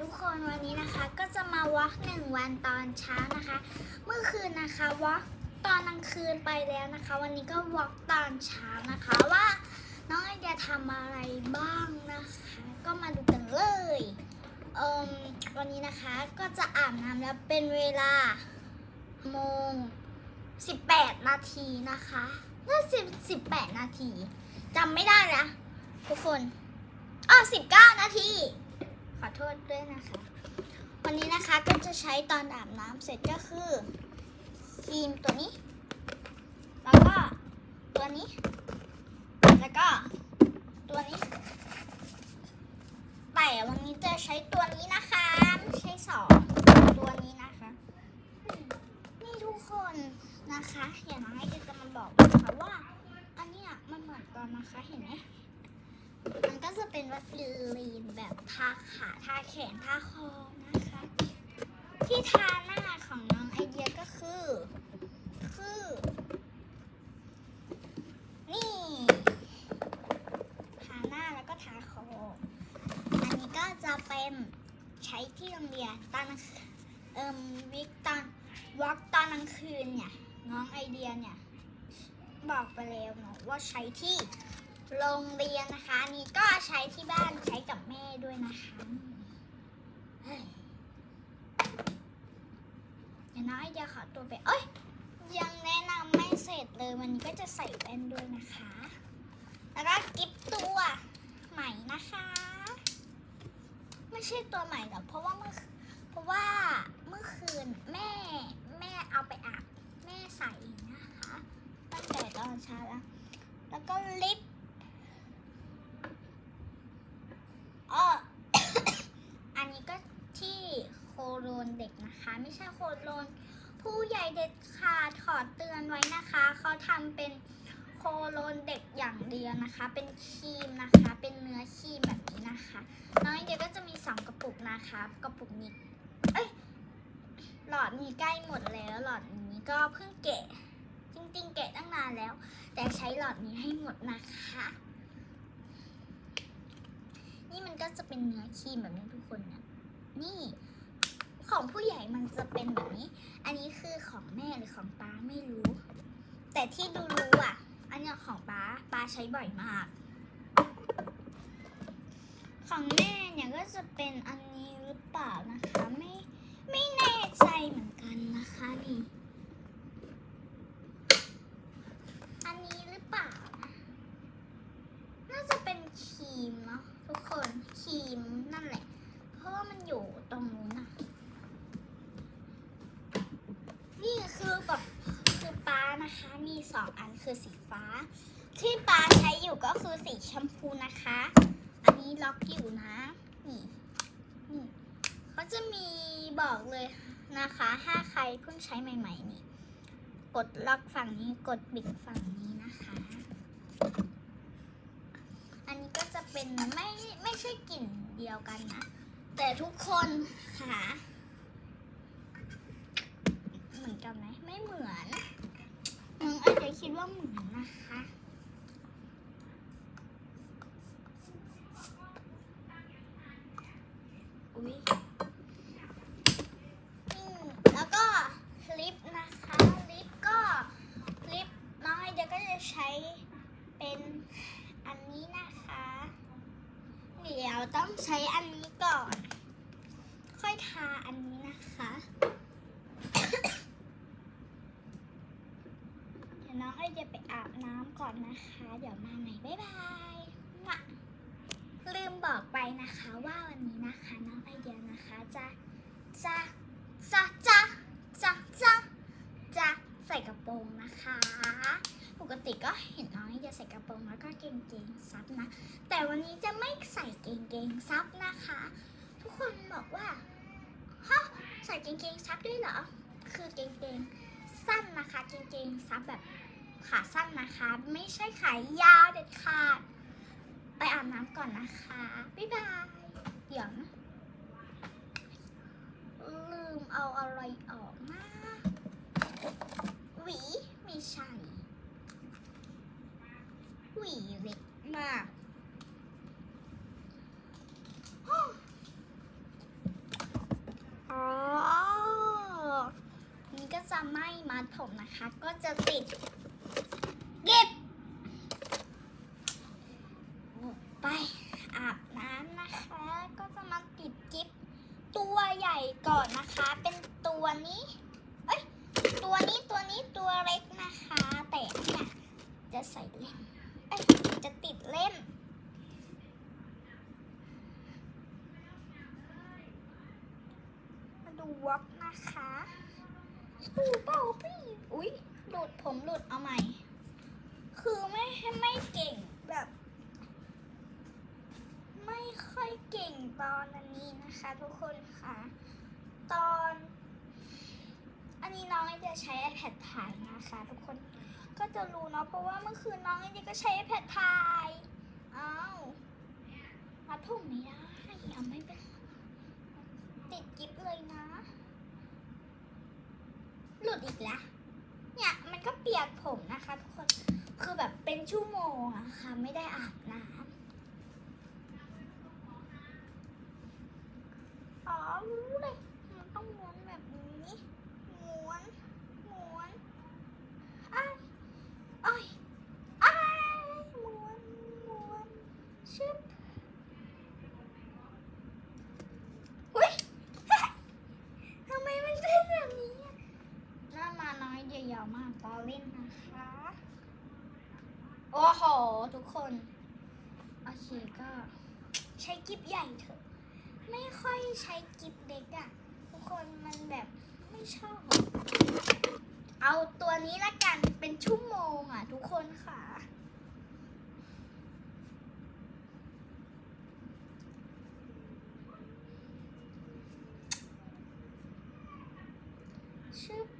ทุกคนวันนี้นะคะก็จะมาวอล์กหนึ่งวันตอนเช้านะคะ เมื่อคืนนะคะวอล์กตอนกลางคืนไปแล้วนะคะ วันนี้ก็วอล์กตอนเช้านะคะว่าน้องไอเดียทำอะไรบ้างนะคะ ก็มาดูกันเลยเอ่มวันนี้นะคะก็จะอาบน้ำแล้วเป็นเวลาโมง 18 นาทีนะคะน่าสิบสิบแปดนาทีจำไม่ได้ละทุกคนอ๋อ19นาที ขอโทษด้วยนะคะ วันนี้นะคะก็จะใช้ตอนอาบน้ำเสร็จก็คือครีมตัวนี้ แล้วก็ตัวนี้ แล้วก็ตัวนี้ แต่วันนี้จะใช้ตัวนี้นะคะไม่ใช่สองตัวนี้นะคะ นี่ทุกคนนะคะ อย่างน้อยจะมาบอกนะคะว่า อันเนี้ยมันเหมือนกันนะคะเห็นไหม จะเป็นวัสลีนแบบทาขาทาแขนทาคอนะคะ ที่ทาหน้าของน้องไอเดียก็คือ คือ นี่ทาหน้าแล้วก็ทาคออันนี้ก็จะเป็นใช้ที่โรงเรียนตอนเอิมวิกตอนวอล์กตอนกลางคืนเนี่ยน้องไอเดียเนี่ยบอกไปแล้วเนาะว่าใช้ที่ โรงเรียนนะคะนี่ก็ใช้ที่บ้านใช้กับแม่ด้วยนะคะเฮ้ยเดี๋ยวน้อยเดียวขอตัวไปเอ้ยยังแนะนำไม่เสร็จเลยวันนี้ก็จะใส่แว่นด้วยนะคะ แล้วก็กิฟตัวใหม่นะคะ ไม่ใช่ตัวใหม่หรอกเพราะว่าเมื่อเพราะว่าเมื่อคืนแม่แม่เอาไปอาบแม่ใส่นะคะตั้งแต่ตอนเช้าแล้วแล้วก็ลิป อ้อ อันนี้ก็ที่ โคโรนเด็กนะคะ ไม่ใช่โคโรนผู้ใหญ่เด็ดขาดขอเตือนไว้นะคะ เขาทำเป็นโคโรนเด็กอย่างเดียวนะคะ เป็นครีมนะคะ เป็นเนื้อครีมแบบนี้นะคะ น้อยเดียวก็จะมีสองกระปุกนะคะ กระปุกนี้ เอ้ย หลอดนี้ใกล้หมดแล้ว หลอดนี้ก็เพิ่งแกะ จริงๆ แกะตั้งนานแล้ว แต่ใช้หลอดนี้ให้หมดนะคะ นี่มันก็จะเป็นเนื้อครีมแบบนี้ทุกคนนะนี่ ของผู้ใหญ่มันจะเป็นแบบนี้ อันนี้คือของแม่หรือของป้าไม่รู้ แต่ที่ดูรู้อะ อันนี้ของป้าป้าใช้บ่อยมาก ของแม่เนี่ยก็จะเป็นอันนี้หรือเปล่านะคะไม่แน่ใจเหมือนกันนะคะนี่ อันนี้หรือเปล่านะ น่าจะเป็นครีมเนาะทุกคนครีมนั่นแหละ เพราะว่ามันอยู่ตรงนู้นอะนี่คือแบบคือป้า นะคะ มีสองอันคือสีฟ้า ที่ปาใช้อยู่ก็คือสีชมพูนะคะ อันนี้ล็อกอยู่นะ นี่นี่เขาจะมีบอกเลยนะคะ ถ้าใครเพิ่งใช้ใหม่ ๆ นี่ กดล็อกฝั่งนี้ กดปิดฝั่งนี้นะคะ อันนี้ก็จะเป็นไม่ไม่ใช่กลิ่นเดียวกันนะ แต่ทุกคนค่ะ เหมือนกันไหมไม่เหมือน น้องอาจจะคิดว่าเหมือนนะคะอุ้ยอืมแล้วก็ลิปนะคะ ลิปก็ลิปน้องไอเดียก็จะใช้เป็นอันนี้นะคะ เดี๋ยวต้องใช้อันนี้ก่อน ค่อยทาอันนี้นะคะ เดี๋ยวน้องไอเดียไป อาบน้ำก่อนนะคะ เดี๋ยวมาใหม่บ๊ายบายลืมบอกไปนะคะว่าวันนี้นะคะน้องไอเดียนะคะจะจะจะจะจะจะจะใส่กระโปรงนะคะ ปกติก็เห็นน้องไอเดียใส่กระโปรงแล้วก็เกงเกงๆซับนะ แต่วันนี้จะไม่ใส่เกงเกงๆซับนะคะ ทุกคนบอกว่าฮะใส่เกงเกงๆซับด้วยเหรอ คือเกงเกงๆสั้นนะคะ เกงเกงๆซับแบบ ขาสั้นนะคะ ไม่ใช่ขายาวเด็ดขาด ไปอาบน้ำก่อนนะคะ บ๊ายบาย เดี๋ยวนะลืมเอาอะไรออกนะหวีไม่ใช่หวีเล็กมาก มัดผม นะคะ ก็จะติดเก็บไปอาบน้ำนะคะ ก็จะมาติดกิฟตัวใหญ่ก่อนนะคะ เป็นตัวนี้เอ้ยตัวนี้ตัวนี้ตัวเล็กนะคะ แต่เนี่ยจะใส่เล่นเอ้ย จะติดเล่ม มาดูวอกนะคะ ดูเปล่าพี่อุ๊ยหลุดผมหลุดเอาใหม่ คือไม่ไม่เก่งแบบ ไม่ค่อยเก่งตอนอันนี้นะคะ ทุกคนค่ะ ตอน อันนี้น้องไอเดียใช้ iPad ถ่ายนะคะ ทุกคนก็จะรู้เนาะเพราะว่าเมื่อคืนน้องไอเดียก็ใช้ iPad ถ่ายอ้าวมัดผมไม่ได้เอาไม่เป็นติดกิฟเลยนะ หลุด อีกแล้วเนี่ยมันก็เปียกผมนะคะทุกคนคือแบบเป็นชั่วโมงอะค่ะไม่ได้อาบน้ำอ๋อรู้เลยมันต้องม้วนแบบนี้ ม้วน ม้วนอ้ายอ้ายอ้ายม้วน ม้วน ชึบอุ้ย ทำไมมันเป็นแบบนี้อะหน้ามาน้อยเดียวยาวมากตอเล่นนะคะ โอ้โหทุกคนโอเคก็ ใช้กิฟใหญ่เถอะ ไม่ค่อยใช้กิฟเล็กอะทุกคนมันแบบไม่ชอบ เอาตัวนี้ละกันเป็นชั่วโมงอะทุกคนค่ะชึบอั